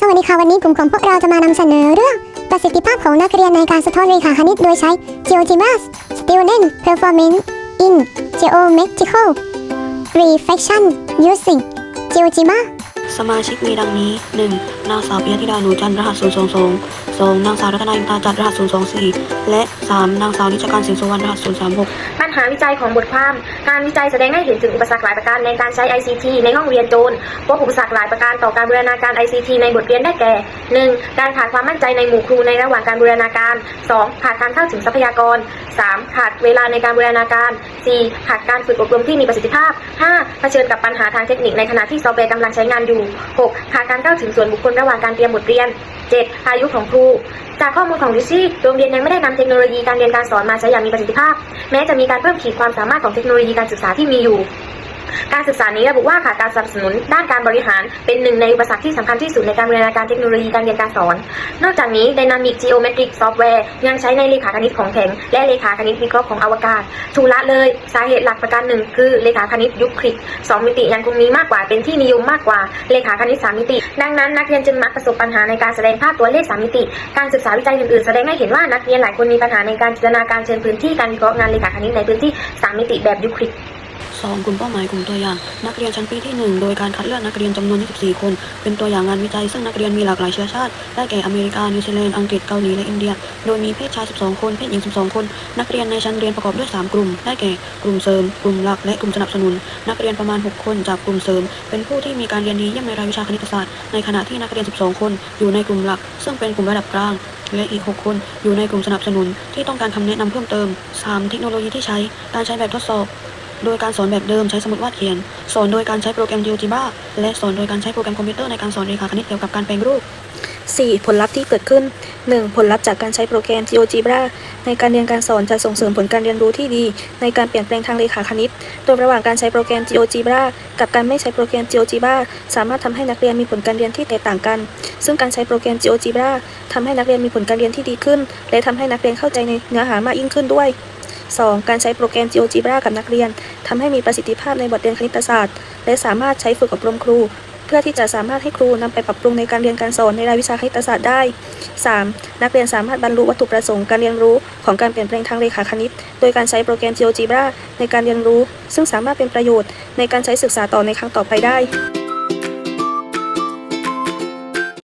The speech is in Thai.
สวัสดีค่ะวันนี้กลุ่มของพวกเราจะมานำเสนอเรื่องประสิทธิภาพของนักเรียนในการสะท้อนเรขาคณิตโดยใช้ GeoGebras Student Performance in Geometrical Reflection Using GeoGebra สมาชิกมีดังนี้ 1. นางสาวปิยธิดาหนูจันทร์รหัส 022 2. นางสาวรัตนาอินตาจันร์รหัส 024 และ 3. นางสาวนิจการสินสุวรรณรหัส 036 ปัญหาวิจัยของบทความ การวิจัยแสดงให้เห็นถึงอุปสรรคหลายประการในการใช้ ICT ในห้องเรียนโจรพบอุปสรรคหลายประการต่อการบูรณาการ ICT ในบทเรียนได้แก่ 1. การขาดความมั่นใจในหมู่ครูในระหว่างการบูรณาการ 2. ขาดการเข้าถึงทรัพยากร 3. ขาดเวลาในการบูรณาการ 4. ขาดการฝึกอบรมที่มีประสิทธิภาพ 5. เผชิญกับปัญหาทางเทคนิคในขณะที่ซอฟต์แวร์กำลังใช้งานอยู่ 6. ขาดการเข้าถึงส่วนบุคคลระหว่างการเตรียมบทเรียน 7. อายุของครู จากข้อมูลของดิซี่โรงเรียนยังไม่ได้นำเทคโนโลยีการเรียนการสอนมาใช้อย่างมีประสิทธิภาพ แม้จะมีการเพิ่มขีดความสามารถของเทคโนโลยีการศึกษาที่มีอยู่ การศึกษานี้ระบุว่าขาดการสนับสนุนด้านการบริหารเป็นหนึ่งในอุปสรรคที่สำคัญที่สุดในการบริหารการเทคโนโลยีการเรียนการสอน นอกจากนี้ Dynamic Geometric Software ยังใช้ในเลขาคณิตของแข็ง และเลขาคณิตวิเคราะห์ของอวกาศถูกละเลยสาเหตุหลักประการหนึ่งคือเลขาคณิตยุคคริสต์สองมิติยังคงมีมากกว่าเป็นที่นิยมมากกว่าเลขาคณิตสามมิติ ดังนั้นนักเรียนจึงมักประสบปัญหาในการแสดงภาพตัวเลขสามมิติ การศึกษาวิจัยอื่นๆ แสดงให้เห็นว่านักเรียนหลายคนมีปัญหาในการจินตนาการเชิญพื้นที่การวิเคราะห์งานเลขาคณิตในพื้นที่สามมิติแบบยุคคริสต์ 2. กลุ่มเป้าหมายกลุ่มตัวอย่าง นักเรียนชั้นปีที่ 1 โดยการคัดเลือกนักเรียนจำนวน 24 คน เป็นตัวอย่างงานวิจัย ซึ่งนักเรียนมีหลากหลายเชื้อชาติ ได้แก่อเมริกา นิวซีแลนด์ อังกฤษ เกาหลี และอินเดีย โดยมีเพศชาย 12 คน เพศหญิง 12 คน นักเรียนในชั้นเรียนประกอบด้วย 3 กลุ่ม ได้แก่ กลุ่มเสริม กลุ่มหลัก และกลุ่มสนับสนุน นักเรียนประมาณ 6 คนจากกลุ่มเสริม เป็นผู้ที่มีการเรียนดีเยี่ยมในรายวิชาคณิตศาสตร์ ในขณะที่นักเรียน 12 คน อยู่ในกลุ่มหลัก ซึ่งเป็นกลุ่มระดับกลางและอีก 6 คนอยู่ในกลุ่มสนับสนุนที่ต้องการคำแนะนำเพิ่มเติม 3. เทคโนโลยีที่ใช้ การใช้แบบทดสอบ โดยการสอนแบบเดิมใช้สมุดวาดเขียน สอนโดยการใช้โปรแกรม GeoGebra และสอนโดยการใช้โปรแกรมคอมพิวเตอร์ในการสอนเรขาคณิตเกี่ยวกับการแปลงรูป 4. ผลลัพธ์ที่เกิดขึ้น 1. ผลลัพธ์จากการใช้โปรแกรม GeoGebra ในการเรียนการสอนจะส่งเสริมผลการเรียนรู้ที่ดี ในการเปลี่ยนแปลงทางเลขาคณิต โดยระหว่างการใช้โปรแกรม GeoGebra กับการไม่ใช้โปรแกรม GeoGebra สามารถทำให้นักเรียนมีผลการเรียนที่แตกต่างกัน ซึ่งการใช้โปรแกรม GeoGebra ทำให้นักเรียนมีผลการเรียนที่ดีขึ้น และทำให้นักเรียนเข้าใจในเนื้อหามากยิ่งขึ้นด้วย 2. การใช้โปรแกรม GeoGebra กับนักเรียนทำให้มีประสิทธิภาพในบทเรียนคณิตศาสตร์ และสามารถใช้ฝึกอบรมครู เพื่อที่จะสามารถให้ครูนำไปปรับปรุงในการเรียนการสอนในรายวิชาคณิตศาสตร์ได้ 3. นักเรียนสามารถบรรลุวัตถุประสงค์การเรียนรู้ของการเปลี่ยนแปลงทางเลขาคณิต โดยการใช้โปรแกรม GeoGebra ในการเรียนรู้ ซึ่งสามารถเป็นประโยชน์ในการใช้ศึกษาต่อในครั้งต่อไปได้